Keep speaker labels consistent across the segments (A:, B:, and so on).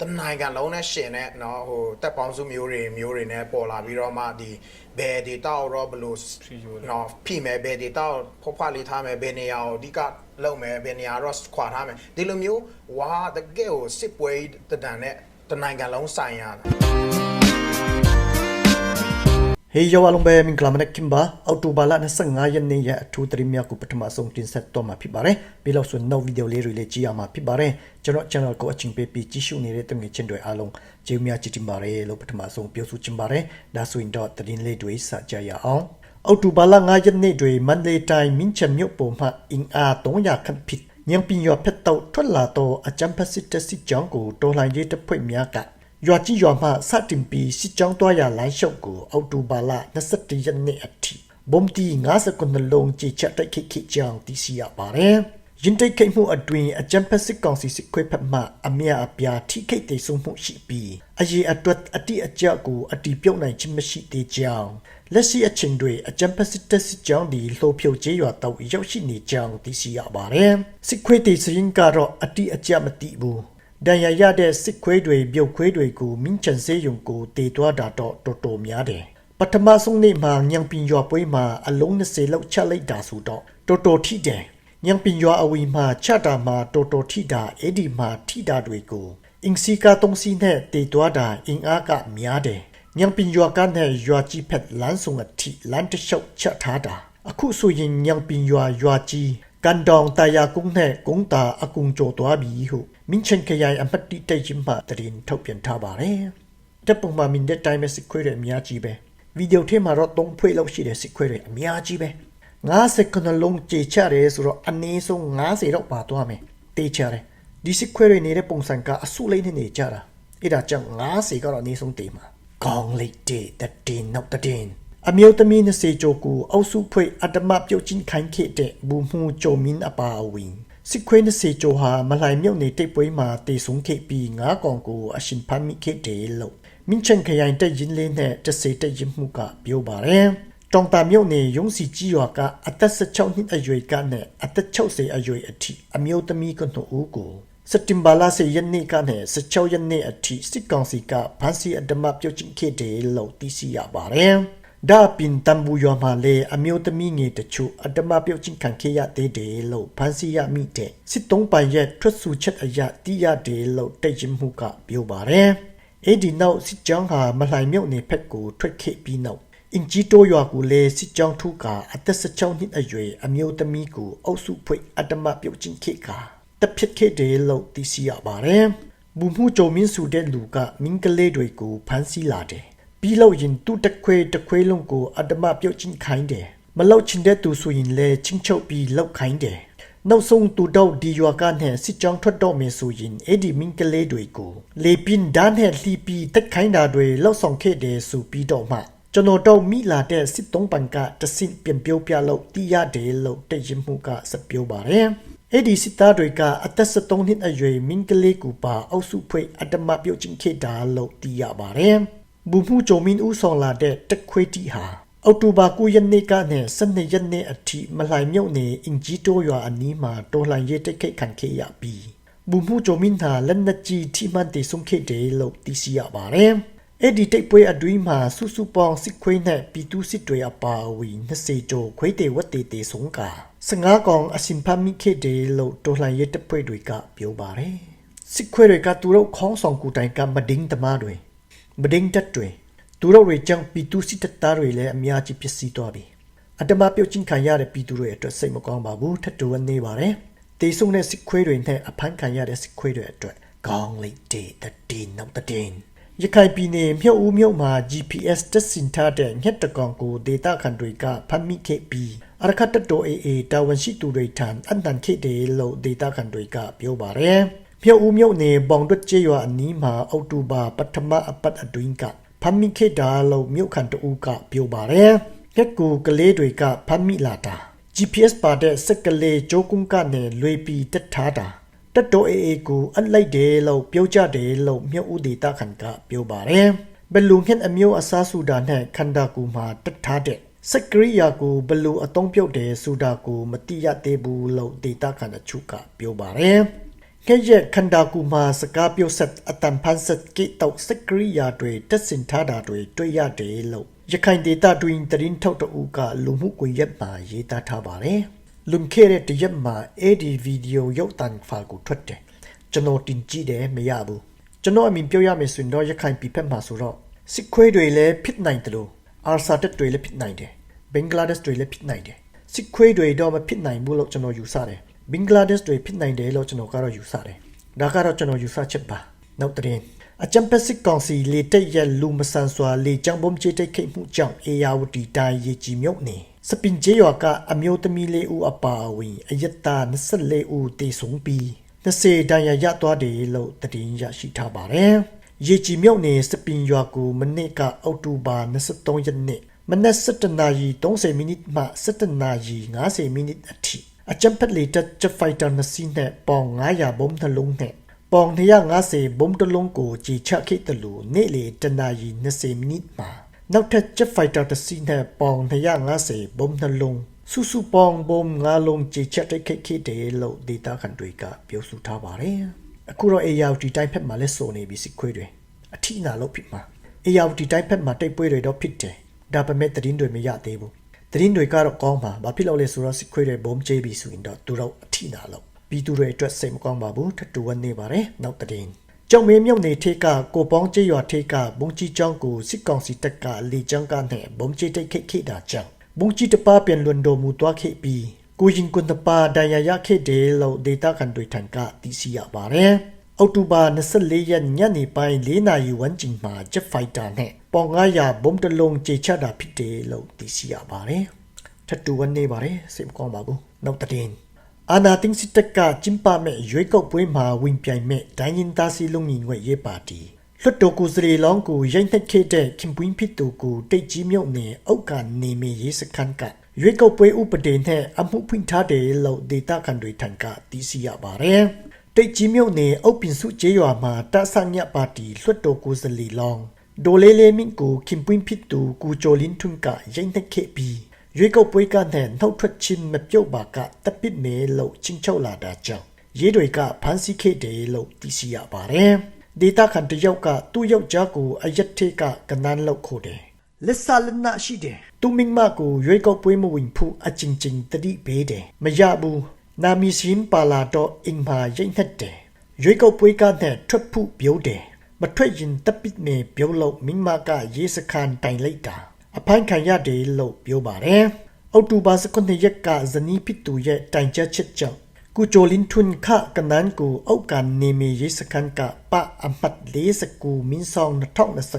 A: တနိုင်ငံလုံးနဲ့ရှင်တဲ့เนาะဟိုတက်ပေါင်းစုမျိုးတွေမျိုးတွေနဲ့ပေါ်လာပြီးတော့မှဒီဘယ်ဒေတာကိုတော့ဘယ်လိုเนาะဖိမယ်ဘယ်ဒေတာကိုဖောက်ဖွားလေးထားမယ်ဘယ်နေရာကိုအဓိကလုပ်မယ်ဘယ်နေရာတော့ခွာထားမယ်ဒီလိုမျိုးဝါတကယ်ကိုစစ်ပွဲတဒန်နဲ့တနိုင်ငံလုံးဆိုင်ရတာ
B: ဟေးယောအလုံးပဲမင်္ဂလာမနက်ခင်ပါအော်တိုဘာလ25ရက်နေ့ရဲ့အထူးသတင်းများကိုပထမဆုံးတင်ဆက်တော့မှာဖြစ်ပါတယ်ပြီးတော့ဆိုနောက်ဗီဒီယိုလေးတွေလည်းကြည့်ရမှာဖြစ်ပါတယ်ကျွန်တော် channel ကိုအချင်းပေးပြီးကြည့်ရှုနေတဲ့တငယ်ချင်းတွေအားလုံးကျေးဇူးများကြည်တင်ပါတယ်လို့ပထမဆုံးပြောဆိုချင်ပါတယ်ဒါဆိုရင်တော့သတင်းလေးတွေစကြရအောင်အော်တိုဘာလ9ရက်နေ့တွင်မန္တလေးတိုင်းမြင်းချံမြို့ပေါ်မှအင်အား300ခန့်ဖြစ်ညံပင်ရွာဖက်တော့ထွက်လာတော့အကြံဖက်စစ်တပ်စစ်ကြောင်းကိုတော်လှန်ရေးတပ်ဖွဲ့များက ရွာကြီးရွာမှစတင်ပြီးစစ်ကြောင်းတွားရလမ်းလျှောက်ကိုအောက်တိုဘာလ21ရက်နေ့အထိဘုံတီ59လုံးကြေချတိုက်ခိခိကြောင်းသိရှိရပါတယ်။ရင်တိုက်ခိမှုအတွင်အကြံဖက်စစ်ကောင်စီစစ်ခွေးဖက်မှအမြအပြားထိခိတ်တေဆုံးမှုရှိပြီးအရေးအတွက်အတိအကျကိုအတီပြုတ်နိုင်ခြင်းမရှိသေးကြောင်းလက်ရှိအချိန်တွေအကြံဖက်စစ်တပ်စစ်ကြောင်းဒီလှုပ်ဖြုတ်ကျေးရွာတောက်ရောက်ရှိနေကြောင်းသိရှိရပါတယ်။စစ်ခွေးတေစရင်ကတော့အတိအကျမသိဘူး။ ဒဏ်ရာရတဲ့စစ်ခွေးတွေပြုတ်ခွေးတွေကိုမင်းချန်စေးယုံကိုတေသွားတာတော့တော်တော်များတယ်ပထမဆုံးနေ့မှာညံပင်ရွာပွဲမှာအလုံး20လောက်ချလိုက်တာဆိုတော့တော်တော်ထိတယ်ညံပင်ရွာအဝီမှာချတာမှာတော်တော်ထိတာအဲ့ဒီမှာထိတာတွေကိုအင်စီကာတုံးစီနဲ့တေသွားတာအင်အားကများတယ်ညံပင်ရွာကနဲ့ရွာကြီးဖက်လမ်းဆောင်အထိလမ်းတစ်လျှောက်ချက်ထားတာအခုဆိုရင်ညံပင်ရွာရွာကြီးကန်တောင်တရာကုန်းနဲ့ကုန်းတာအကုံကျော်သွားပြီဟု မင်းချန်ခရိုင်အမတ်တိတိုက်ချင်းမှတရင်ထုတ်ပြန်ထားပါတယ်တပ်ပုံမှာမင်းတဲ့တိုင်းမဲ့စစ်ခွေးတွေအများကြီးပဲဗီဒီယိုထဲမှာတော့သုံးဖွဲ့လောက်ရှိတဲ့စစ်ခွေးတွေအများကြီးပဲ90ခုနှလုံးကြေချတယ်ဆိုတော့အနည်းဆုံး90တော့ပါသွားမယ်တေးချတယ်ဒီစစ်ခွေးတွေနေတဲ့ပုံစံကအစုလိုက်နေနေကြတာအဲ့ဒါကြောင့်90ကတော့အနည်းဆုံးတေးမှာကောင်းလိုက်တဲ့တတင်နောက်တတင်အမျိုးသမီး20ကျော်ကိုအုပ်စုဖွဲ့အတ္တမပြုတ်ချင်းခိုင်းခဲ့တဲ့ဘူမှုကြုံမင်းအပါအဝင် စစ်ခွေး20ကျော်ဟာမလှိုင်မြုပ်နေတိတ်ပွဲမှာတေဆုံးခဲ့ပြီးငါးကောင်ကိုအရှင်ဖမ်းမိခဲ့တယ်လို့မင်းချန်ခရိုင်တက်ရင်လေးနဲ့တစေတက်ရင်မှုကပြောပါတယ်။တောင်တာမြုပ်နေရုံးစီကြီးရွာကအသက်16နှစ်အရွယ်ကနဲ့အသက်60အရွယ်အထိအမျိုးသမီးကတို့ဦးကိုစက်တင်ဘာလ10ရက်နေ့ကနဲ့16ရက်နေ့အထိစစ်ကောင်စီကဖမ်းဆီးအဓမ္မပြုတ်ကျင့်ခဲ့တယ်လို့သိရှိရပါတယ်။ ဒါပင်တံဘူရွာမှာလေအမျိုးသမီးငယ်တချို့အတ္တမပြုတ်ချင်းခံခဲ့ရသေးတယ်လို့ဖန်စီရမိတဲ့စစ်တုံးပိုင်ရဲ့ထွက်ဆိုချက်အရတိရတယ်လို့တိတ်ရင်မှုကပြောပါတယ်။အဲ့ဒီနောက်စစ်ကြောင်းဟာမလှိုင်မြုပ်နေဖက်ကိုထွက်ခဲ့ပြီးနောက်အင်ဂျီတိုရွာကိုလေစစ်ကြောင်းထုကအသက်16နှစ်အရွယ်အမျိုးသမီးကိုအုပ်စုဖွဲ့အတ္တမပြုတ်ချင်းခဲ့ကတပ်ဖြစ်ခဲ့တယ်လို့သိရှိရပါတယ်။ဘူမှုကြုံမင်းစုတဲ့လူကမင်းကလေးတွေကိုဖမ်းဆီးလာတယ်။ ပြီးလို့ရင်တူတခွေတခွေလုံးကိုအတ္တမပြုတ်ချင်းခိုင်းတယ်မလောက်ချင်တဲ့သူဆိုရင်လည်းချင်းချုပ်ပြီးလောက်ခိုင်းတယ်နောက်ဆုံးသူတော့ဒီရွာကနဲ့စစ်ကြောင်းထွက်တော့မယ်ဆိုရင်အဲ့ဒီမင်းကလေးတွေကိုလေပင်ဒန်းနဲ့လှီပီတက်ခိုင်းတာတွေလောက်ဆောင်ခဲ့တယ်ဆိုပြီးတော့မှကျွန်တော်တော့မိလာတဲ့စစ်တုံးပန်ကတဆင့်ပြန်ပြောပြလို့တီးရတယ်လို့တည်ရင်မှုကစပြောပါတယ်အဲ့ဒီစစ်သားတွေကအသက်73နှစ်အရွယ်မင်းကလေးကူပါအုပ်စုဖွဲ့အတ္တမပြုတ်ချင်းခဲ့တာလို့သိရပါတယ်။ ဘူမှုကြုံမင်းဦးဆောင်လာတဲ့တက်ခွေးတီဟာအောက်တိုဘာ9ရက်နေ့ကနဲ့12ရက်နေ့အထိမလှိုင်မြုပ်နေအင်ဂျီတိုရွာအနီးမှာတော်လှန်ရေးတိုက်ခိုက်ခံခဲ့ရပြီးဘူမှုကြုံမင်းဟာလက်နက်ကြီးထိမှန်တေဆုံးခဲ့တယ်လို့သိရှိရပါတယ်။အဲ့ဒီတိတ်ပွဲအတွင်းမှာစုစုပေါင်းစစ်ခွေးနဲ့ပြည်သူစစ်တွေအပါအဝင်20ကျော်ခွေးတေဝတ်တေတေဆုံးက15ကောင်အရှင်ဖမ်းမိခဲ့တယ်လို့တော်လှန်ရေးတပ်ဖွဲ့တွေကပြောပါတယ်။စစ်ခွေးတွေကသူတို့ခေါင်းဆောင်ကူတိုင်ကမဒင်းတမားတွေ မဒင်းတက်တွေသူတို့တွေကြောင့်ပြည်သူစစ်တပ်သားတွေလည်းအများကြီးပျက်စီးသွားပြီ။အတ္တမပြုတ်ချင်းခံရတဲ့ပြည်သူတွေအတွက်စိတ်မကောင်းပါဘူးထပ်တူနေပါတယ်။တေဆုံတဲ့စစ်ခွေးတွေနဲ့အဖမ်းခံရတဲ့စစ်ခွေးတွေအတွက်ကောင်းလိုက်တဲ့တည်နောက်တည်ရခိုင်ပြည်နယ်မြို့ဦးမြို့မှာ GPS တက်စင်ထားတဲ့ညက်တကောင်ကိုဒေတာခန်တွေကဖမ်းမိခဲ့ပြီးအရခတ်တတော်အေအေတာဝန်ရှိသူတွေထံအန်တန်ခေတယ်လို့ဒေတာခန်တွေကပြောပါတယ်။ မြို့ဦးမြို့နယ်ဘောင်တွတ်ကျေးရွာအနီးမှာအောက်တိုဘာပထမအပတ်အတွင်းကဖမ်းမိခဲ့တာလို့မြို့ခံတအူးကပြောပါတယ်။ကက်ကူကလေးတွေကဖမ်းမိလာတာ GPS ပါတဲ့စက်ကလေးဂျိုးကုန်းကနေလွေပြီးတက်ထားတာတက်တော်အေအေကိုအလိုက်တယ်လို့ပြောကြတယ်လို့မြို့ဦးဒေတာခန်ကပြောပါတယ်ဘလူငှက်အမျိုးအစားဆူတာနဲ့ခန္ဓာကိုယ်မှာတက်ထားတဲ့စက်ကရိယာကိုဘလူအတုံးပြုတ်တယ်ဆိုတာကိုမတိရသေးဘူးလို့ဒေတာခန်အချုပ်ကပြောပါတယ်င ကဲ့ရဲ့ခန္ဓာကိုယ်မှာစကားပြောဆက်အတန်ဖန်ဆက်ကိတောက်စကရိယာတွေတက်စင်ထားတာတွေတွေ့ရတယ်လို့ရခိုင်ဒေတာတွင်တရင်ထောက်တူကလူမှုကွန်ရက်မှာရေးသားထားပါတယ်လွန်ခဲ့တဲ့တရက်မှာအဲ့ဒီဗီဒီယိုရုပ်သံဖိုင်ကိုထွက်တယ်ကျွန်တော်တင်ကြည့်တယ်မရဘူးကျွန်တော်အမြင်ပြောရမယ်ဆိုရင်တော့ရခိုင်ပြည်ဖက်မှာဆိုတော့စစ်ခွေးတွေလည်းဖြစ်နိုင်တယ်လို့အာဆာတက်တွေလည်းဖြစ်နိုင်တယ်ဘင်္ဂလားဒေ့ရှ်တွေလည်းဖြစ်နိုင်တယ်စစ်ခွေးတွေတော့မဖြစ်နိုင်ဘူးလို့ကျွန်တော်ယူဆတယ် ဘင်္ဂလားဒေ့ရှ်တွေဖြစ်နိုင်တယ်လို့ကျွန်တော်ကတော့ယူဆတယ်ဒါကတော့ကျွန်တော်ယူဆချက်ပါနောက်တစ်ရင်အချမ်ပစစ်ကောင်စီလေတက်ရလူမဆန်စွာလေကြောင်ဘုံချေတိတ်ခိတ်မှုကြောင့်အေယာဝတီတိုင်းရေကြီးမြုပ်နေစပင်ကျေးရွာကအမျိုးသမီးလေးဦးအပါအဝင်အယက်သား24ဦးတေဆုံးပြီး20ဒဏ်ရာရသွားတယ်လို့သတင်းရရှိထားပါတယ်ရေကြီးမြုပ်နေစပင်ရွာကိုမနေ့ကအောက်တိုဘာ23ရက်နေ့မနက်7:30နာရီ30မိနစ်မှ7:00နာရီ50မိနစ်အထိ အကြံဖက်လေတက်ဂျက်ဖိုက်တာနှစ်စီးနဲ့ပေါင်900ဘုံးနှလုံးနဲ့ပေါင်250ဘုံးတစ်လုံးကိုကြီးချခဲ့တယ်လို့နေ့လေတနာရီ20မိနစ်မှာနောက်ထပ်ဂျက်ဖိုက်တာတစ်စီးနဲ့ပေါင်250ဘုံးနှလုံးစုစုပေါင်းဘုံ9လုံးကြီးချတိုက်ခဲ့ခဲ့တယ်လို့ဒေတာခန်တွေကပြောဆိုထားပါတယ်အခုတော့ ART တိုင်းဖက်မှာလဲစုံနေပြီစစ်ခွေးတွေအထိနာလို့ဖြစ်မှာ ART တိုင်းဖက်မှာတိတ်ပွဲတွေတော့ဖြစ်တယ်ဒါပေမဲ့သတင်းတွေမရသေးဘူး သတင်းတွေကတော့ကောင်းပါဘာဖြစ်လို့လဲဆိုတော့စစ်ခွေးတွေဘုံကျဲပြီဆိုရင်တော့သူတို့အထိနာလို့ပြည်သူတွေအတွက်စိတ်မကောင်းပါဘူးထတူဝနေပါတယ်နောက်သတင်းကျောင်းမင်းမြုပ်နေထိကကိုပေါင်းကျေးရွာထိကဘုံကြီးကျောင်းကိုစစ်ကောင်စီတပ်ကလေကြောင်းကနဲ့ဘုံကျဲတိတ်ခိတ်ခိတာကြောင့်ဘုံကြီးတပပြန်လွန်တော်မူသွားခဲ့ပြီးကိုရင်ကွန်တပါဒဏ်ရာရခဲ့တယ်လို့ဒေတာကန်တွေထံကသိရှိရပါတယ် အောက်တိုဘာ24ရက်ညနေပိုင်း4နာရီဝန်းကျင်မှာ Jet Fighter နဲ့ပေါင်900ဘုံတစ်လုံးကြေချတာဖြစ်တယ်လို့သိရှိရပါတယ်။ထပ်တူဝန်းနေပါတယ်စိတ်မကောင်းပါဘူး။နောက်တစ်တင်အာနာတင်းစစ်တပ်ကကျင်းပမဲ့ရွေးကောက်ပွဲမှာဝင်ပြိုင်မဲ့ဒိုင်းရင်သားစီလုံးညီငွေရေးပါတီလွတ်တော်ကိုစရီလောင်းကိုရိုက်နှက်ခဲ့တဲ့ခင်ပွင်းဖြစ်သူကိုတိတ်ကြီးမြုပ်နေအောက်ကနေမရေးစခန်းကရွေးကောက်ပွဲဥပဒေနဲ့အမှုဖွင့်ထားတယ်လို့ဒေတာကန်တွေထံကသိရှိရပါတယ်။ တိတ်ကြီးမြုပ်နေအုပ်ပင်စုကျေးရွာမှာတဆညက်ပါတီလွတ်တော်ကိုစရီလောင်းဒိုလေးလေးမင်းကိုခင်ပွင်းဖြစ်သူကိုချိုလင်းထွန်းကရိုက်နှက်ခဲ့ပြီးရွေးကောက်ပွဲကနဲ့နှုတ်ထွက်ခြင်းမပြုတ်ပါကတပ်ပစ်မယ်လို့ချင်းချုပ်လာတာကြောင့်ရေးတွေကဖမ်းဆီးခဲ့တယ်လို့သိရှိရပါတယ်။ဒေတာခန်တယောက်ကသူ့ယောက်ျားကိုအရက်ထေကကနန်းလောက်ခိုတယ်။လက်ဆာလနာရှိတယ်။သူမင်းမကိုရွေးကောက်ပွဲမဝင်ဖို့အချင်းချင်းတတိပေးတယ်။မရဘူး။ နာမီစင်ပါလာတော့အင်မာရိတ်နှက်တယ်။ရွေးကောက်ပွဲကနဲ့ထွက်ဖို့ပြောတယ်။မထွက်ရင်တပ်ပစ်မယ်ပြောလို့မင်းမကရေးစခန်းတိုင်လိုက်တာ။အဖိုင်းခံရတယ်လို့ပြောပါတယ်။အောက်တိုဘာ19ရက်ကဇနီးဖြစ်သူရဲ့တိုင်ချက်ချက်ကြောင့်ကူချိုလင်းထွန်းခကနန်းကိုအောက်ကန်နေမီရေးစခန်းကပအမတ်49မင်းဆောင်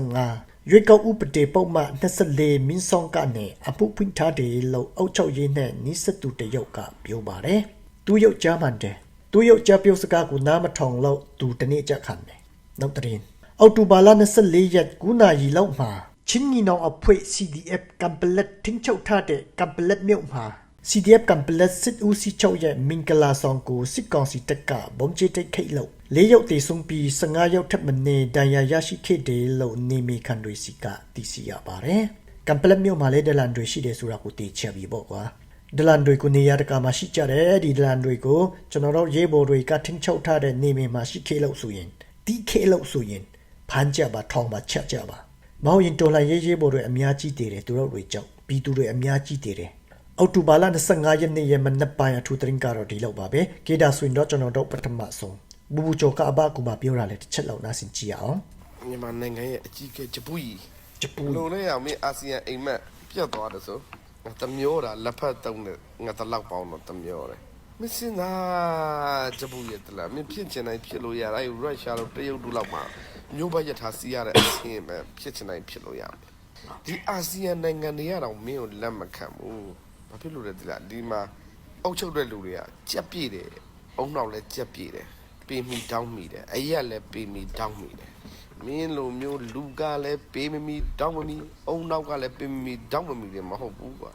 B: 2025ရွေးကောက်ဥပဒေပုံမှန်24မင်းဆောင်ကနေအမှုဖွင့်ထားတယ်လို့အောက်ချုပ်ရေးနဲ့နီးစပ်သူတယောက်ကပြောပါတယ်။ သူယောက်ျားမှန်တယ်။သူယောက်ျားပြောစကားကိုနားမထောင်လို့သူတနေ့ချက်ခံတယ်။နောက်တရင်အောက်တိုဘာလ24ရက်9နာရီလောက်မှာချင်းညီနောင်အဖွဲ့ CDF ကမ်ပလက်တင်းချုပ်ထားတဲ့ကမ်ပလက်မြို့မှာ CDF ကမ်ပလက်စစ်ဦးစီးချုပ်ရဲ့မင်္ဂလာဆောင်ကိုစစ်ကောင်စီတပ်ကဘုံကျဲတိတ်ခိတ်လို့၄ရောက်တေဆုံးပြီး15ရောက်ထပ်မနေဒဏ်ရာရရှိခဲ့တယ်လို့နေမီခန်တွေစီကသိရှိရပါတယ်။ကမ်ပလက်မြို့မှာလည်းဒလန်တွေရှိတယ်ဆိုတာကိုသိချပြီပေါ့ကွာ။ ဒလန်တွေကိုနေရာတကာမှာရှိကြတယ်ဒီဒလန်တွေကိုကျွန်တော်တို့ရေးဘော်တွေကထင်းချုပ်ထားတဲ့နေမီမှာရှိခဲ့လို့ဆိုရင်တီးခဲ့လို့ဆိုရင်ဖမ်းကြပါထောင်ပါချက်ကြပါမဟုတ်ရင်တော်လှန်ရေးရေးဘော်တွေအများကြီးတည်တယ်သူတို့တွေကြောင့်ပြည်သူတွေအများကြီးတည်တယ်အောက်တိုဘာလ25ရက်နေ့ရဲ့မနက်ပိုင်းအထူးသတင်းကတော့ဒီလောက်ပါပဲကေဒါဆွင်တော့ကျွန်တော်တို့ပထမဆုံးဘူဘူကျော်ကအဘကူမပြောတာလေတစ်ချက်လောက်နားဆင်ကြည့်အောင်
C: မြန်မာနိုင်ငံရဲ့အကြီးအကဲဂျပူကြီး
B: ဂျပူ
C: ဘလို့လဲရမင်းအာဆီယံအိမ်မက်ပြတ်သွားတယ်ဆိုငါ တမျိုးတာလက်ဖက်တုံးနဲ့ငါတလောက်ပေါင်းတော့တမျိုးတယ်မစင်နာဂျပူရဲ့တလားမင်းဖြစ်ချင်တိုင်းဖြစ်လို့ရတာရုရှားလို့တရုတ်တို့လောက်မှာမျိုးဘက်ရထားစီးရတဲ့အဆင်းပဲဖြစ်ချင်တိုင်းဖြစ်လို့ရမယ်ဒီအာဆီယံနိုင်ငံတွေကတော့မင်းကိုလက်မခံဘူးဘာဖြစ်လို့လဲဒီလားဒီမှာအုပ်ချုပ်တဲ့လူတွေကကြက်ပြည့်တယ်အုံနောက်လည်းကြက်ပြည့်တယ်ပေမီတောင်းမိတယ်အရက်လည်းပေမီတောင်းမိတယ် မင်းလိုမျိုးလူကလည်းပေးမမီတောင်းမမီအုံနောက်ကလည်းပေးမမီတောင်းမမီလည်းမဟုတ်ဘူးကွာ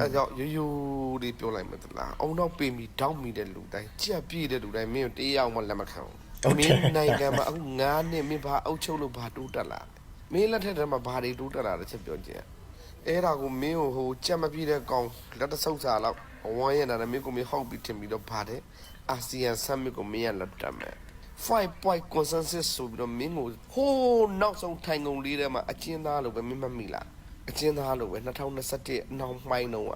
C: အဲကြောင့်ရိုးရိုးလေးပြောလိုက်မှသလားအုံနောက်ပေးမီတောင်းမီတဲ့လူတိုင်းကြက်ပြည့်တဲ့လူတိုင်းမင်းတို့တရားမှလက်မခံဘူးမင်းနိုင်ငံမှာအခု9နှစ်မင်းဘာအုပ်ချုပ်လို့ဘာတိုးတက်လာမင်းလက်ထက်ထဲမှာဘာတွေတိုးတက်လာတဲ့ချက်ပြောကြည့်အဲ့ဒါကိုမင်းကိုဟိုကြက်မပြည့်တဲ့ကောင်လက်တဆုပ်စာလောက်ဝမ်းရတာနဲ့မင်းကိုမင်းဟောက်ပြီးထင်ပြီးတော့ဗာတဲ့အာဆီယံ summit ကိုမင်းရလက်တက်မယ် 5 point consensus ဆိုပြီးတော့မင်းကိုဟိုးနောက်ဆုံးထိုင်ကုန်လေးထဲမှာအကျဉ်းသားလို့ပဲမင်းမမိလားအကျဉ်းသားလို့ပဲ2021အနောက်မှိုင်းတော့က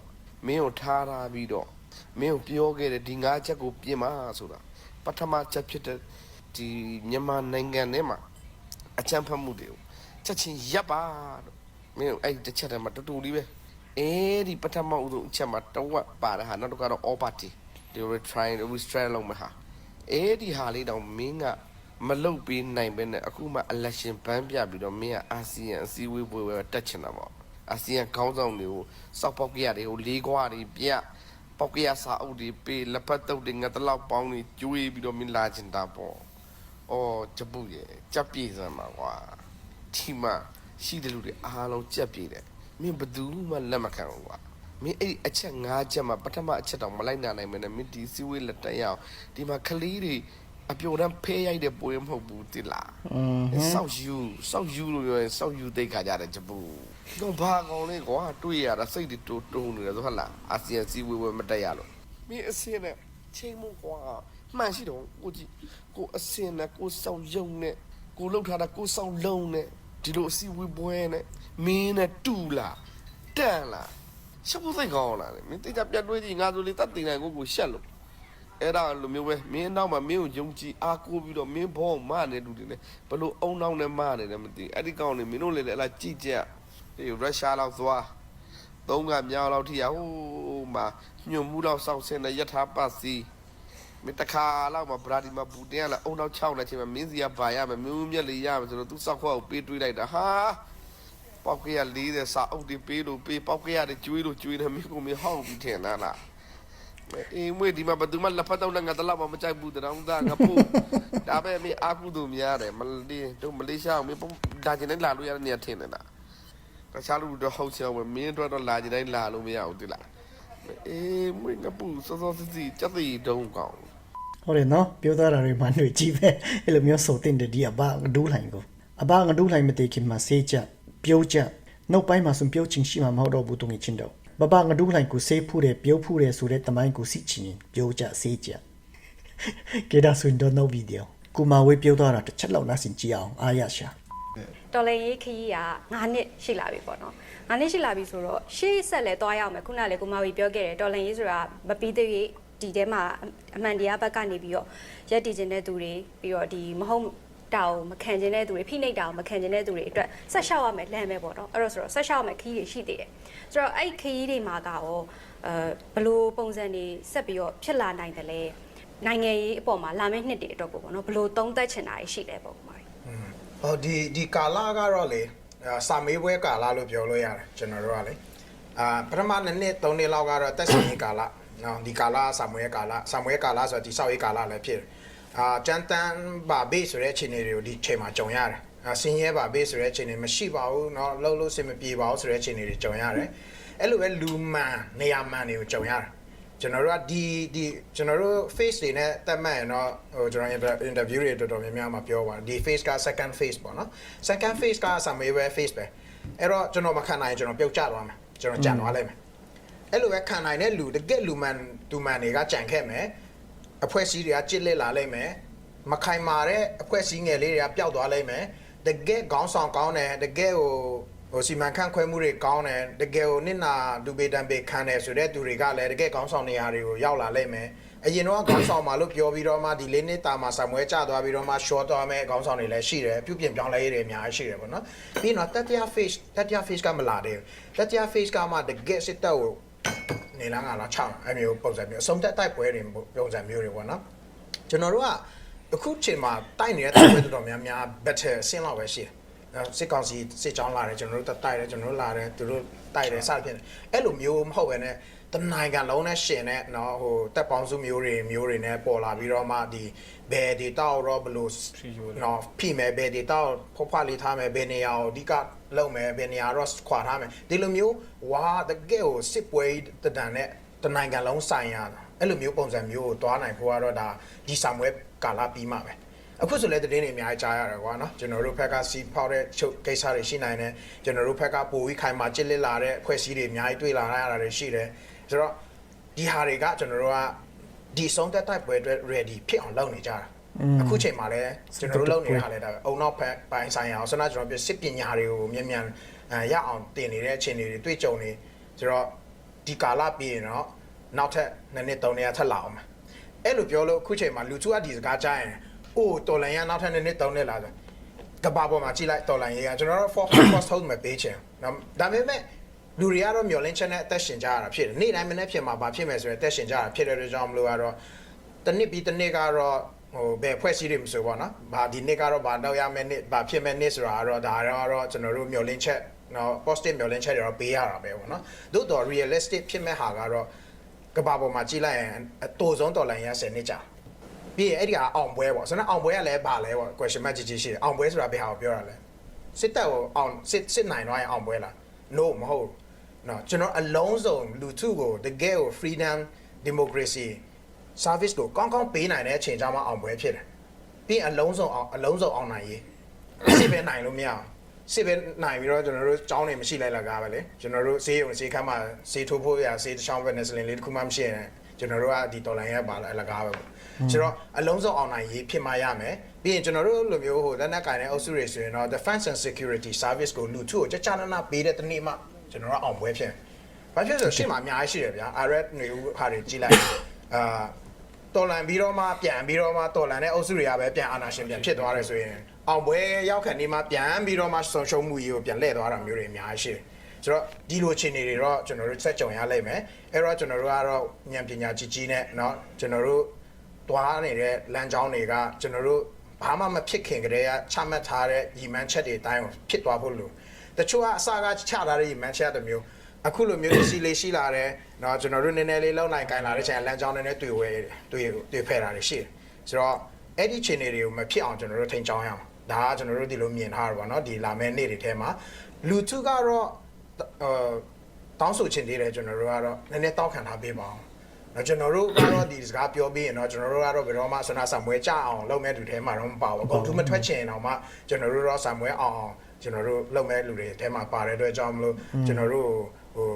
C: မင်းကိုထားထားပြီးတော့မင်းကိုပြောခဲ့တဲ့ဒီငါးချက်ကိုပြင်ပါဆိုတာပထမချက်ဖြစ်တဲ့ဒီမြန်မာနိုင်ငံထဲမှာအချမ်းဖတ်မှုတွေကိုချက်ချင်းရပ်ပါလို့မင်းအဲ့တစ်ချက်တည်းမှာတူတူလေးပဲအဲဒီပထမဦးဆုံးအချက်မှာတော့ပါတဲ့ဟာနောက်တော့ကတော့ all party they were trying to restrain လုပ်မှာဟာ အဲ့ဒီဟာလေးတော့မင်းကမလုတ်ပေးနိုင်ပဲနဲ့အခုမှ election ဘန်းပြပြီးတော့မင်းကအာဆီယံအစည်းအဝေးပွဲပဲတက်ချင်တာပေါ့အာဆီယံခေါင်းဆောင်တွေကိုစောက်ပေါက်ကြရတယ်ဟိုလေးခွားတွေပြပေါက်ကြရစာအုပ်တွေပေးလက်ဖက်တုပ်တွေငါတလောက်ပေါင်းတွေကျွေးပြီးတော့မင်းလာချင်တာပေါ့အော်ကြပုရဲ့ကြက်ပြေစမ်းပါကွာဒီမှာရှိတဲ့လူတွေအားလုံးကြက်ပြေတယ်မင်းဘယ်သူမှလက်မခံဘူးကွာ မင်းအဲ့ဒီအချက်၅ချက်မှာပထမအချက်တော့မလိုက်နိုင်နိုင်မနဲ့မင်းဒီစီဝေးလက်တက်ရအောင်ဒီမှာကလေးတွေအပြိုတန်းဖဲရိုက်တဲ့ပွဲမဟုတ်ဘူးတိလား
B: อืม
C: စောက်ယူစောက်ယူလို့ပြောရင်စောက်ယူသိတ်ခါကြတယ်ဂျပူတော့ဘာကောင်လေးကွာတွေ့ရတာစိတ်တွေတိုးတုံးနေတယ်ဆိုဟုတ်လားအာဆီယံစီဝေးဝဲမတက်ရလို့မင်းအစင်းနဲ့ချိန်မကွာမှန်ရှိတော့ကိုကြည့်ကိုအစင်းနဲ့ကိုစောက်ယုံနဲ့ကိုလှုပ်ထားတာကိုစောက်လုံးနဲ့ဒီလိုအစီဝေးပွဲနဲ့မင်းနဲ့တူလားတန်လား ရှက်ဖို့စိတ်ကောင်းလာတယ်မင်းတိကျပြတ်တွေးကြည့်ငါဆိုလေတတ်တင်နိုင်ကိုကိုရှက်လို့အဲ့ဒါလိုမျိုးပဲမင်းနောက်မှာမင်းကိုယုံကြည်အားကိုးပြီးတော့မင်းဘောမနဲ့တူတယ်လေဘလို့အုံနောက်နဲ့မနဲ့လည်းမသိအဲ့ဒီကောင်နေမင်းတို့လည်းအဲ့လာကြည့်ကြဒီရုရှားလောက်သွားသုံးကမြောက်လောက်ထိရဟိုးမှာညွန်မှုလောက်စောင့်စင်းတဲ့ယထာပတ်စီမင်းတခါလောက်မှာဗရာဒီမှာပူတင်ကလည်းအုံနောက်6နဲ့ချိန်မှာမင်းစီကဘာရမယ်မင်းမြက်လေးရမယ်ဆိုတော့သူစောက်ခွက်ကိုပေးတွေးလိုက်တာဟာ ပေါက်ကရ40စာအုပ်တွေပေးလို့ပေးပေါက်ကရတွေကျွေးလို့ကျွေးတယ်မင်းကိုမဟောက်ပြီးထင်လားလားအေးမွေဒီမှာဘယ်သူမှလက်ဖက်တော့လည်းငါတလောက်မှမကြိုက်ဘူးတောင်သားငါပို့ဒါပဲမင်းအာကုသူများတယ်မလေးတို့မလေးရှားမင်းဒါကျင်တိုင်းလာလို့ရတဲ့နေရာထင်တယ်လားတခြားလူတော့ဟုတ်ချင်အောင်မင်းတို့တော့လာကျင်တိုင်းလာလို့မရဘူးတိလားအေးမင်းငါပူစောစောစီစီစက်တီတုံးကောင်
B: ဟုတ်တယ်နော်ပြောသားတာတွေမှຫນွေကြည့်ပဲအဲ့လိုမျိုးဆိုတင်တဲ့ဒီအဘငဒူးလိုင်းကိုအဘငဒူးလိုင်းမတည်ခင်မှာစေးချက် ပြုတ်ချက်နှုတ်ပိုင်းမှာဆိုပြုတ်ချင်းရှိမှာမဟုတ်တော့ဘူးတုံငချင်းတော့ဘဘငဒူးလိုင်းကိုစေးဖူးတယ်ပြုတ်ဖူးတယ်ဆိုတဲ့တမိုင်းကိုစီချင်းပြုတ်ချက်စေးချက်ကေဒါဆွင်တော့နောက်ဗီဒီယိုကူမာဝေးပြောသားတာတစ်ချက်လောက်နားဆင်ကြည့်အောင်အားရရှာ
D: တော်လန်ရေးခရီးက9နှစ်ရှိလာပြီပေါ့နော်9နှစ်ရှိလာပြီဆိုတော့ရှေ့ဆက်လဲသွားရအောင်မယ်ခုနကလေကိုမဝီပြောခဲ့တယ်တော်လန်ရေးဆိုတာမပြီးသေးရေးဒီထဲမှာအမှန်တရားဘက်ကနေပြီးတော့ရက်တည်ခြင်းတဲ့သူတွေပြီးတော့ဒီမဟုတ် တောင်မခံခြင်းတဲ့သူတွေဖိနှိပ်တောင်မခံခြင်းတဲ့သူတွေအတွက်ဆက်လျှောက်ရမယ်လမ်းပဲပေါ့နော်အဲ့တော့ဆိုတော့ဆက်လျှောက်ရမယ်ခရီးတွေရှိသေးတယ်ဆိုတော့အဲ့ခရီးတွေမှာကတော့အဲဘလို့ပုံစံတွေဆက်ပြီးတော့ဖြစ်လာနိုင်တယ်လဲနိုင်ငံရေးအပေါ်မှာလာမယ့်နှစ်တွေအတွက်ပေါ့နော်ဘလို့သုံးသက်ချင်တာရှိလဲပေါ့မှာ
A: ဟောဒီဒီကာလာကတော့လေအာစာမေးပွဲကာလာလို့ပြောလို့ရတယ်ကျွန်တော်တို့ကလေအာပထမနှစ်နှစ်သုံးနှစ်လောက်ကတော့တက်ရှင်ရေးကာလာနော်ဒီကာလာစာမွေးကာလာစာမွေးကာလာဆိုတော့ဒီဆောက်ရေးကာလာလည်းဖြစ်တယ် အာကျန်တန်ဘာဘေးဆိုတဲ့အခြေအနေတွေကိုဒီချိန်မှာကြုံရတယ်အာစင်ရဲဘာဘေးဆိုတဲ့အခြေအနေမရှိပါဘူးเนาะလှုပ်လို့စင်မပြေပါဘူးဆိုတဲ့အခြေအနေတွေကြုံရတယ်အဲ့လိုပဲလူမှန်နေရာမှန်တွေကိုကြုံရတယ် ကျွန်တော်တို့ကဒီဒီကျွန်တော်တို့ face တွေနဲ့တက်မှတ်ရင်တော့ဟိုကျွန်တော် inter- interview တွေတော်တော်များများမှာပြောပါတယ်ဒီ face က second face ပေါ့နော် second face က summary ပဲ face ပဲအဲ့တော့ကျွန်တော်မခံနိုင်ရင်ကျွန်တော်ပြုတ်ကျသွားမယ်ကျွန်တော်ကြံသွားလိုက်မယ်အဲ့လိုပဲခံနိုင်တဲ့လူတကယ်လူမှန်သူမှန်တွေကကြံခဲ့မယ် အဖွဲ့အစည်းတွေကကြစ်လက်လာလိုက်မယ်မခိုင်မာတဲ့အဖွဲ့အစည်းငယ်လေးတွေကပျောက်သွားလိုက်မယ်တကယ်ခေါင်းဆောင်ကောင်းတယ်တကယ်ဟိုဟိုစီမံခန့်ခွဲမှုတွေကောင်းတယ်တကယ်ဟိုနစ်နာဒူပေတံပေခံတယ်ဆိုတဲ့သူတွေကလည်းတကယ်ခေါင်းဆောင်နေရာတွေကိုရောက်လာလိမ့်မယ်အရင်တော့ခေါင်းဆောင်มาလို့ပြောပြီးတော့မှဒီလေးနှစ်တာမှာဆံမွဲကျသွားပြီးတော့မှ short သွားမယ်ခေါင်းဆောင်တွေလည်းရှိတယ်ပြုပြင်ပြောင်းလဲရေးတွေအများကြီးရှိတယ်ပေါ့နော်ပြီးတော့တတိယ face တတိယ face ကမလာသေးဘူးတတိယ face ကမှတကယ်စစ်တပ်ကို နေလားငါလားချောင်းအမျိုးပုံစံမျိုးအဆုံးသက်တိုက်ပွဲတွေပုံစံမျိုးတွေပေါ့နော်ကျွန်တော်တို့ကအခုချိန်မှာတိုက်နေတဲ့တိုက်ပွဲတော်တော်များများ battle အဆင့်လောက်ပဲရှိတယ်။အဲ စစ်ကောင်စီစစ်ကြောင်းလာတယ်ကျွန်တော်တို့တိုက်တယ်ကျွန်တော်တို့လာတယ်သူတို့တိုက်တယ်စသဖြင့်အဲ့လိုမျိုးမဟုတ်ပဲနဲ့တနိုင်ငံလုံးနဲ့ရှင်တဲ့เนาะဟိုတက်ပေါင်းစုမျိုးတွေမျိုးတွေနဲ့ပေါ်လာပြီးတော့မှဒီဘယ်ဒေတာကိုတော့ဘယ်လိုเนาะဖိမယ်ဘယ်ဒေတာကိုဖောက်ဖွားလေးထားမယ်ဘယ်နေရာကိုအဓိကလုံမယ်ဘယ်နေရာတော့ခွာထားမယ်ဒီလိုမျိုးဝါတကယ်ကိုစစ်ပွဲတဒံနဲ့တနိုင်ငံလုံးဆိုင်ရတာ အဲ့လိုမျိုးပုံစံမျိုးကိုတွားနိုင်ဖို့ကတော့ဒါဒီဆာမွဲကာလာပြီးမှပဲ အခုဆိုလည်းသတင်းတွေအများကြီးကြားရတယ်ကွာနော်ကျွန်တော်တို့ဘက်ကစီဖောက်တဲ့ချုပ်ကိစ္စတွေရှိနိုင်တယ်ကျွန်တော်တို့ဘက်ကပိုပြီးခိုင်မာကြစ်လစ်လာတဲ့အဖွဲ့အစည်းတွေအများကြီးတွေ့လာရတာတွေရှိတယ်ဆိုတော့ဒီဟာတွေကကျွန်တော်တို့ကဒီဆုံးသက်တိုက်ပွဲအတွက် ready ဖြစ်အောင်လုပ်နေကြတာအခုချိန်မှာလည်းကျွန်တော်တို့လုပ်နေတာလည်းဒါပဲအုံနောက်ဖက်ပိုင်းဆိုင်ရာအောင်ဆန္ဒကျွန်တော်ပြစစ်ပညာတွေကိုမြန်မြန်အဲရအောင်တင်နေတဲ့အခြေအနေတွေတွေ့ကြုံနေဆိုတော့ဒီကာလပြီးရင်တော့နောက်ထပ်နှစ်နှစ်သုံးနှစ်ထပ်လာအောင်မယ်အဲ့လိုပြောလို့အခုချိန်မှာလူသူကဒီစကားကြားရင် အိုးတော်လန်ရနောက်ထပ်နှစ်နှစ်သုံးနှစ်လာဆိုကဘာပေါ်မှာကြည့်လိုက်တော်လိုင်းရေးကကျွန်တော်တို့ for cost hold မပေးချင်နော်ဒါပေမဲ့လူတွေကတော့မျောလင်းချက်နဲ့အသက်ရှင်ကြရတာဖြစ်တယ်နေ့တိုင်းမနေ့ဖြစ်မှာဘာဖြစ်မယ်ဆိုရင်အသက်ရှင်ကြရတာဖြစ်တဲ့အတွက်ကြောင့်မလို့ကတော့တနစ်ပြီးတနစ်ကတော့ဟိုဘယ်ဖွဲ့စည်းတွေမဆိုပေါ့နော်ဘာဒီနေ့ကတော့ဘာတော့ရမယ်နေ့ဘာဖြစ်မယ်နေ့ဆိုတာကတော့ဒါတော့ကျွန်တော်တို့မျောလင်းချက်နော် positive မျောလင်းချက်တွေတော့ပေးရတာပဲပေါ့နော်သို့တော့ realistic ဖြစ်မဲ့ဟာကတော့ကဘာပေါ်မှာကြည့်လိုက်ရင်အတူဆုံးတော်လိုင်းရ10နှစ်ကြာ ပြီးရင်အဲ့ဒီကအောင်ပွဲပေါ့ဆိုတော့အောင်ပွဲကလည်းပါလဲပေါ့ question mark ကြီးကြီးရှိတယ်အောင်ပွဲဆိုတာဘယ်ဟာကိုပြောတာလဲစစ်တပ်ကိုအောင်စစ်စစ်နိုင်တော့ရင်အောင်ပွဲလား no မဟုတ်ဘူးနော်ကျွန်တော်အလုံးစုံလူထုကိုတကယ်ကို freedom democracy service ကိုကောင်းကောင်းပေးနိုင်တဲ့အချိန်ကြောင့်မှအောင်ပွဲဖြစ်တယ်ပြီးရင်အလုံးစုံအောင်အလုံးစုံအောင်နိုင်ရေးစစ်ပဲနိုင်လို့မရအောင်စစ်ပဲနိုင်ပြီးတော့ကျွန်တော်တို့ចောင်းနေမရှိလိုက်လာကားပဲလေကျွန်တော်တို့ဈေးရုံဈေးခန်းမှာဈေးထိုးဖို့ရဈေးတစ်ချောင်းပဲနဲ့စလင်လေးတစ်ခုမှမရှိရင်ကျွန်တော်တို့ကဒီဒေါ်လာရဲ့ပါလာအလကားပဲပေါ့ ဆိုတော့အလုံးစုံအောင်နိုင်ရေးဖြစ်မှရမယ်ပြီးရင်ကျွန်တော်တို့လိုမျိုးဟိုလက်နက်ကင်တဲ့အုပ်စုတွေဆိုရင်တော့ defense and security service ကိုလူထုကိုကြကြနနပေးတဲ့တနေ့မှကျွန်တော်တို့အောင်ပွဲဖြစ်ဘာဖြစ်လို့ရှေ့မှာအများကြီးရှိတယ်ဗျာ RF နေဦးဟာတွေကြီးလိုက်အာတော်လန်ပြီးတော့မှပြန်ပြီးတော့မှတော်လန်တဲ့အုပ်စုတွေကပဲပြန်အာဏာရှင်ပြန်ဖြစ်သွားတယ်ဆိုရင်အောင်ပွဲရောက်ခံနေမှပြန်ပြီးတော့မှဆုံးရှုံးမှုကြီးကိုပြန်လှည့်သွားတာမျိုးတွေအများကြီးရှိတယ်ဆိုတော့ဒီလိုအခြေအနေတွေတော့ကျွန်တော်တို့ဆက်ကြုံရလိမ့်မယ်အဲ့တော့ကျွန်တော်တို့ကတော့ဉာဏ်ပညာကြီးကြီးနဲ့เนาะကျွန်တော်တို့ သွားနေတဲ့လမ်းကြောင်းတွေကကျွန်တော်တို့ဘာမှမဖြစ်ခင်ကတည်းကချမှတ်ထားတဲ့ညီမှန်းချက်တွေအတိုင်းကိုဖြစ်သွားဖို့လို့တချို့ကအစကချထားတဲ့ညီမှန်းချက်တစ်မျိုးအခုလိုမျိုးစီလေးရှိလာတယ်เนาะကျွန်တော်တို့နည်းနည်းလေးလုံနိုင်ကင်လာတဲ့ချိန်လမ်းကြောင်းနည်းနည်းတွေ့ဝဲတွေ့တွေ့ဖဲတာတွေရှိတယ်ဆိုတော့အဲ့ဒီချိန်တွေကိုမဖြစ်အောင်ကျွန်တော်တို့ထိန်းချောင်းရအောင်ဒါကကျွန်တော်တို့ဒီလိုမြင်ထားရပါเนาะဒီလာမယ့်နေ့တွေထဲမှာလူထုကတော့အာတောင်းဆိုချင်သေးတယ်ကျွန်တော်တို့ကတော့နည်းနည်းတောက်ခံထားပေးပါအောင် နော်ကျွန်တော်တို့ကတော့ဒီစကားပြောပြီးရင်တော့ကျွန်တော်တို့ကတော့ဘယ်တော့မှဆန္ဒဆံမွဲကြအောင်လုပ်မဲ့လူထဲမှာတော့မပါဘူး။ကုန်သူမထွက်ချင်တော့မှကျွန်တော်တို့တော့ဆံမွဲအောင်အောင်ကျွန်တော်တို့လုပ်မဲ့လူတွေထဲမှာပါတဲ့အတွက်ကြောင့်မလို့ကျွန်တော်တို့ဟို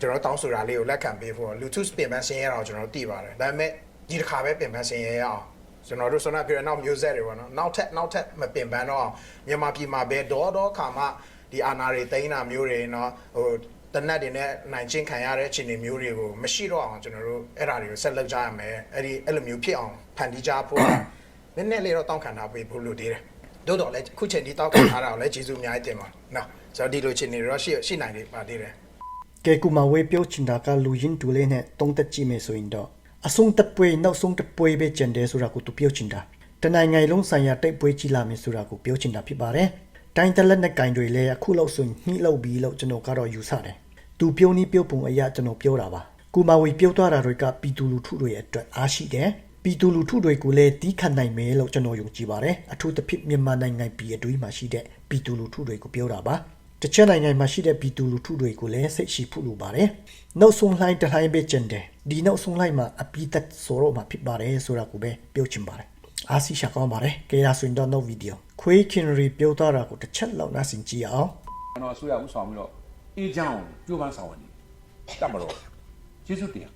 A: ကျွန်တော်တောင်းဆိုတာလေးကိုလက်ခံပေးဖို့လူထုပြင်ပန်းဆင်းရဲတော့ကျွန်တော်တို့တည်ပါတယ်။ဒါပေမဲ့ဒီတစ်ခါပဲပြင်ပန်းဆင်းရဲရအောင်ကျွန်တော်တို့ဆန္ဒပြရနောက်မျိုးဆက်တွေပေါ့နော်။နောက်ထပ်နောက်ထပ်မပြင်ပန်းတော့အောင်မြန်မာပြည်မှာပဲဒေါ်တော့ခါမှဒီအာနာတွေတိန်းတာမျိုးတွေနော်ဟို တနတ်တွေနဲ့နိုင်ချင်းခံရတဲ့အခြေအနေမျိုးတွေကိုမရှိတော့အောင်ကျွန်တော်တို့အဲ့ဒါတွေကိုဆက်လုပ်ကြရမယ်အဲ့ဒီအဲ့လိုမျိုးဖြစ်အောင်ဖန်တီးကြဖို့နည်းနည်းလေးတော့တောင်းခံထားပေးဖို့လိုသေးတယ်တိုးတော့လည်းခုချိန်ဒီတောင်းခံထားတာကိုလည်းကျေးဇူးအများကြီးတင်ပါနော်ဆိုတော့ဒီလိုအခြေအနေတွေတော့ရှိရှိနိုင်တယ်ပါသေးတယ်
B: ကဲကူမဝေပြောချင်တာကလူရင်းတူလေးနဲ့တုံးတက်ကြည့်မယ်ဆိုရင်တော့အဆုံးတပွဲနောက်ဆုံးတပွဲပဲကျန်တယ်ဆိုတာကိုသူပြောချင်တာတနိုင်ငံလုံးဆိုင်ရာတိုက်ပွဲကြီးလာမယ်ဆိုတာကိုပြောချင်တာဖြစ်ပါတယ်တိုင်းတလက်နဲ့ကင်တွေလည်းအခုလောက်ဆိုရင်နှိလောက်ပြီးလို့ကျွန်တော်ကတော့ယူဆတယ် သူပြောနည်းပြောပုံအရာကျွန်တော်ပြောတာပါကူမဝေပြောသွားတာတွေကပီတူလူထုတွေအတွက်အားရှိတယ်ပီတူလူထုတွေကိုလည်းတီးခတ်နိုင်မယ်လို့ကျွန်တော်ယုံကြည်ပါတယ်အထူးသဖြင့်မြန်မာနိုင်ငံပြည်အတွေးမှာရှိတဲ့ပီတူလူထုတွေကိုပြောတာပါတချက်နိုင်ငံမှာရှိတဲ့ပြည်သူလူထုတွေကိုလည်းစိတ်ရှိဖို့လိုပါတယ်။နောက်ဆုံးလှိုင်းတစ်လှိုင်းပဲကျန်တယ်။ဒီနောက်ဆုံးလှိုင်းမှာအပိသက်ဆိုတော့မှဖြစ်ပါတယ်ဆိုတာကိုပဲပြောချင်ပါတယ်။အားစီရှာကောင်းပါတယ်။ကဲဒါဆိုရင်တော့နောက်ဗီဒီယိုခွေးခင်ရီပြောသားတာကိုတစ်ချက်လောက်နားဆင်ကြည့်အောင်
E: ကျွန်တော်အစိုးရဥဆောင်ပြီးတော့ အေးချမ်းအောင်ကြိုးပမ်းဆောင်နေတတ်မလို့ကျေးဇူးတင်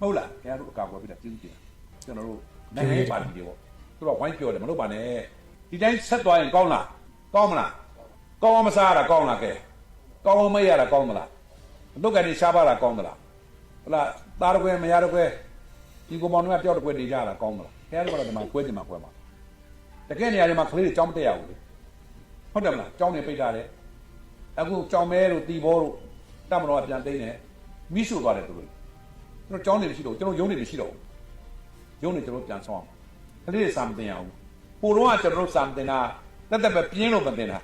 E: မဟုတ်လားခင်ဗျားတို့အကာအကွယ်ပြတာကျေးဇူးတင်ကျွန်တော်တို့နိုင်ငံရေးပါတီတွေပေါ့သူတို့ကဝိုင်းပြောတယ်မလုပ်ပါနဲ့ဒီတိုင်းဆက်သွားရင်ကောင်းလားကောင်းမလားကောင်းအောင်မစားရတာကောင်းလားကဲကောင်းအောင်မရတာကောင်းမလားအလုပ်ကနေရှားပါတာကောင်းမလားဟုတ်လားသားတကွဲမရတကွဲဒီကောင်မောင်တွေကတယောက်တကွဲနေကြတာကောင်းမလားခင်ဗျားတို့ကတော့ဒီမှာကွဲတင်မှာကွဲမှာတကယ်နေရာတွေမှာကလေးတွေကြောင်းမတက်ရဘူးလေဟုတ်တယ်မလားကြောင်းနေပိတ်ထားတယ် အခုကြောင်မဲတို့တီဘောတို့တမတော်ကပြန်သိမ်းတယ်မိရှုသွားတယ်သူတို့ကျွန်တော်ကြောင်းနေမရှိတော့ဘူးကျွန်တော်ယုံနေမရှိတော့ဘူးယုံနေကျွန်တော်ပြန်ဆောင်အောင်ကလေးတွေစာမတင်ရအောင်ပိုတော့ကကျွန်တော်တို့စာမတင်တာတက်တက်ပဲပြင်းလို့မတင်တာ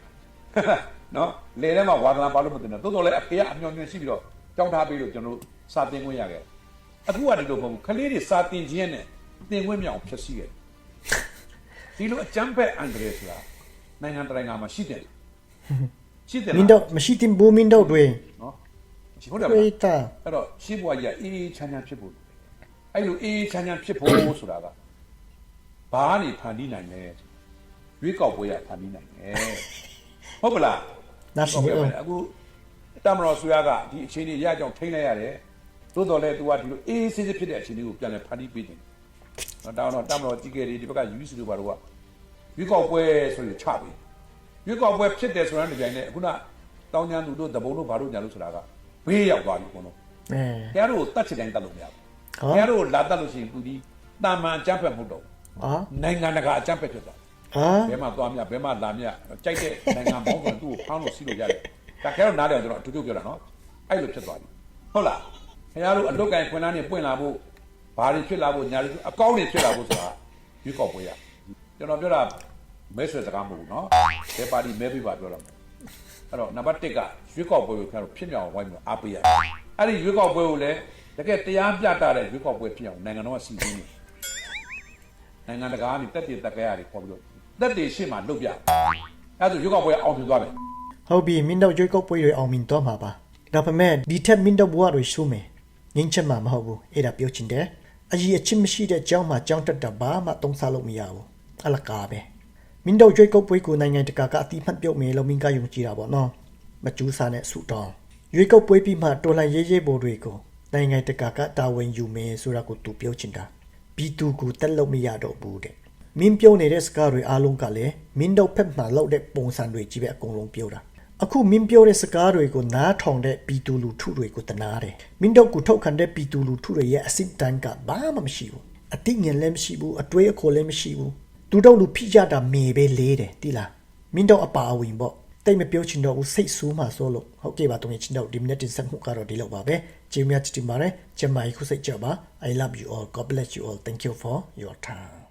E: နော်လေထဲမှာဝါသနာပါလို့မတင်တာတိုးတော်လည်းအဖေကအမျော်ညွှန်ရှိပြီးတော့ကြောင်းထားပြီးတော့ကျွန်တော်တို့စာတင်ခွင့်ရခဲ့အခုကဒီလိုမဟုတ်ဘူးကလေးတွေစာတင်ခြင်းနဲ့တင်ခွင့်မရအောင်ဖြစ်စီခဲ့ဒီလိုအကြမ်းဖက်အန်ဒရယ်ဆိုတာနိုင်ငံတကာမှာရှိတယ် ရှိတယ်
B: မင်းတို့မရှိတင်ဘူးမင်းတို့တွေ
E: နော်ဟုတ်တယ်မ
B: ခွေး
E: လား
B: တာ
E: အဲ့တော့ရှင်းဘွားကြီးကအေးအေးချမ်းချမ်းဖြစ်ဖို့အဲ့လိုအေးအေးချမ်းချမ်းဖြစ်ဖို့ဆိုတာကဘာနေဖန်တီးနိုင်လဲရွေးကောက်ပွဲရဖန်တီးနိုင်တယ်ဟုတ်ပလား
B: နားဆင်အောင်
E: အခုတမတော်ဆွေကဒီအခြေအနေရကြောင်ထိန်းလိုက်ရတယ်သို့တော်လည်း तू ကဒီလိုအေးအေးဆေးဆေးဖြစ်တဲ့အခြေအနေကိုပြန်လည်ဖန်တီးပေးတယ်နော်တောင်းတော့တမတော်ကြီးကလေးဒီဘက်က UC တို့ဘာတို့ကရွေးကောက်ပွဲဆိုရင်ချပြီ ရွေးကောက်ပွဲဖြစ်တယ်ဆိုတဲ့ကြိုင်နဲ့အခုနတောင်းညမ်းသူတို့တဘုံတို့ဘာတို့ညာလို့ဆိုတာကဘေးရောက်သွားပြီကောနော်
B: အဲ။
E: ခင်ဗျားတို့ကိုတတ်ချင်တိုင်းတတ်လို့မရဘူး။
B: ဟော
E: ခင်ဗျားတို့ကိုလာတတ်လို့ရှိရင်သူဒီတာမန်အကြမ်းဖက်မှုတော့
B: အာ
E: နိုင်ငံတကာအကြမ်းဖက်ဖြစ်သွား
B: အာ။
E: ဘဲမှာသွားမြဘဲမှာလာမြကြိုက်တဲ့နိုင်ငံပေါင်းစုံသူ့ကိုဖောင်းလို့စီးလို့ရတယ်။ဒါခင်ဗျားတို့နားလည်အောင်ကျွန်တော်အတူတူပြောတာနော်။အဲ့လိုဖြစ်သွားပြီ။ဟုတ်လား။ခင်ဗျားတို့အလုတ်ကန်ခွင်သားနဲ့ပွင့်လာဖို့ဘာတွေဖြစ်လာဖို့ညာတွေအကောင်းတွေဖြစ်လာဖို့ဆိုတာရွေးကောက်ပွဲရ။ကျွန်တော်ပြောတာ မဲဆွဲစကားမဟုတ်ဘူးနော်။ဘယ်ပါတီမဲပေးပါပြောတာမဟုတ်ဘူး။အဲ့တော့နံပါတ်1ကရွေးကောက်ပွဲကိုခင်ဗျားတို့ဖြစ်မြောက်အောင်ဝိုင်းပြီးအားပေးရတယ်။အဲ့ဒီရွေးကောက်ပွဲကိုလည်းတကယ်တရားပြတာတဲ့ရွေးကောက်ပွဲဖြစ်အောင်နိုင်ငံတော်ကစီစဉ်နေနိုင်ငံတကာကနေတက်တည်တက်ကြရတယ်ခေါ်ပြီးတော့တက်တည်ရှေ့မှာလုပ်ပြအဲ့ဒါဆိုရွေးကောက်ပွဲအောင်မြင်သွားမယ်
B: ဟုတ်ပြီမင်းတို့ကြွေးကောက်ပွဲတွေအောင်မြင်တော့မှာပါဒါပေမဲ့ဒီထက်မင်းတို့ဘဝတွေဆိုးမယ်ငင်းချက်မှာမဟုတ်ဘူးအဲ့ဒါပြောချင်တယ်အကြီးအချစ်မရှိတဲ့အကြောင်းမှာကြောင်းတက်တာဘာမှသုံးစားလို့မရဘူးအလကားပဲ မင်းတို့ကြွေးကောက်ပွဲကိုနိုင်ငံတကာကအတိမတ်ပြုတ်မယ်လို့မင်းကယုံကြည်တာပေါ့နော်မကျူးစားနဲ့ဆူတောင်းရွေးကောက်ပွဲပြီးမှတော်လှန်ရေးရေးပေါ်တွေကိုနိုင်ငံတကာကတာဝန်ယူမယ်ဆိုတာကိုသူပြောချင်တာပြီးသူကိုတက်လို့မရတော့ဘူးတဲ့မင်းပြောနေတဲ့စကားတွေအားလုံးကလည်းမင်းတို့ဖက်မှလောက်တဲ့ပုံစံတွေကြီးပဲအကုန်လုံးပြောတာအခုမင်းပြောတဲ့စကားတွေကိုနားထောင်တဲ့ပီတူလူထုတွေကိုတနာတယ်မင်းတို့ကိုထုတ်ခံတဲ့ပီတူလူထုတွေရဲ့အစစ်တမ်းကဘာမှမရှိဘူးအတိညာဉ်လည်းမရှိဘူးအတွေးအခေါ်လည်းမရှိဘူး သူတို့လူဖိကြတာမေပဲလေးတယ်တိလားမင်းတို့အပါအဝင်ပေါ့တိတ်မပြောချင်တော့ဘူးစိတ်ဆိုးမှဆိုလို့ဟုတ်ကဲ့ပါတုံးချင်တော့ဒီမိနစ်တင်ဆက်မှုကတော့ဒီလောက်ပါပဲကျေးဇူးများချစ်တင်ပါတယ်ကျမကြီးခုစိတ်ကြပါ I love you all God bless you all thank you for your time